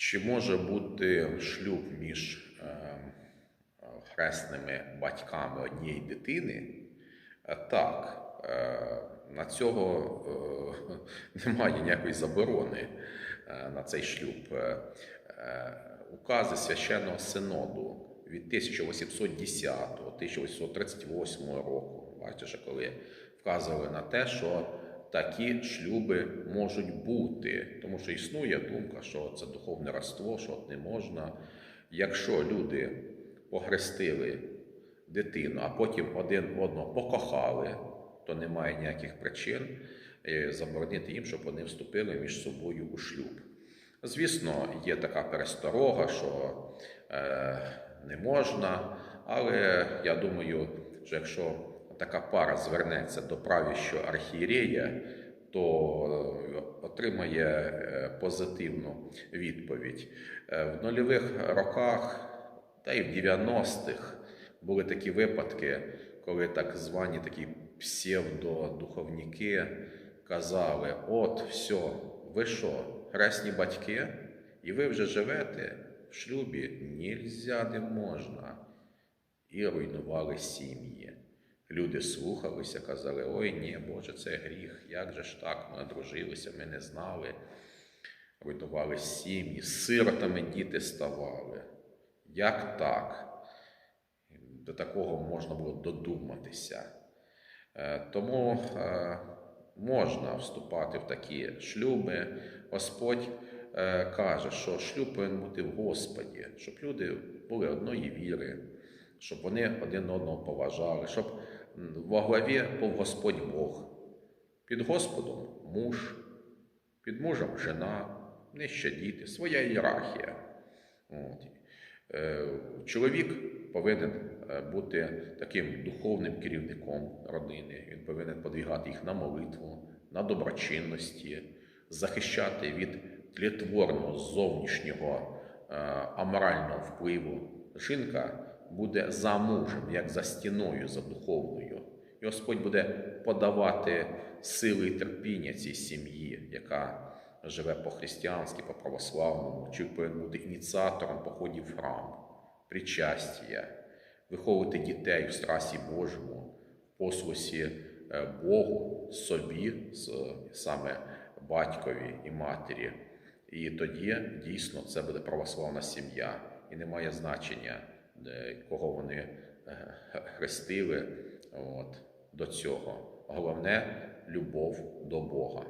Чи може бути шлюб між е, е, хресними батьками однієї дитини? Е, Так, е, на цього е, немає ніякої заборони на цей шлюб. Укази священного синоду від 1810-1838 року, бачите, коли вказували на те, що такі шлюби можуть бути, тому що існує думка, що це духовне родство, що не можна. Якщо люди похрестили дитину, а потім один одного покохали, то немає ніяких причин е, заборонити їм, щоб вони вступили між собою у шлюб. Звісно, є така пересторога, що е, не можна, але я думаю, що якщо така пара звернеться до правіщого архієрея, то е, отримає е, позитивну відповідь. Е, В нульових роках та й в 90-х були такі випадки, коли так звані такі псевдодуховники казали: от, все, ви що, хресні батьки, і ви вже живете в шлюбі? Нельзя, не можна. І руйнували сім'ї. Люди слухалися, казали: ой, ні, Боже, це гріх, як же ж так, ми одружилися, ми не знали. Руйнували сім'ї, сиротами діти ставали. Як так? До такого можна було додуматися. Е, Тому е, можна вступати в такі шлюби. Господь е, каже, що шлюб повинен бути в Господі, щоб люди були одної віри, щоб вони один одного поважали, щоб во главі був Господь Бог. Під Господом муж, під мужем жена, нижче діти, своя ієрархія. От. Е, Чоловік повинен е, бути таким духовним керівником родини. Він повинен подвігати їх на молитву, на доброчинності, захищати від тлітворного зовнішнього е, аморального впливу. Жінка буде за мужем, як за стіною, за духовною. І Господь буде подавати сили і терпіння цій сім'ї, яка живе по-християнськи, по-православному, чи повинен бути ініціатором походів в храм, причастя, виховувати дітей в страсі Божому, послусі е, Богу, собі, саме батькові і матері. І тоді дійсно це буде православна сім'я, і немає значення, кого вони е, хрестили от, до цього. Головне любов до Бога.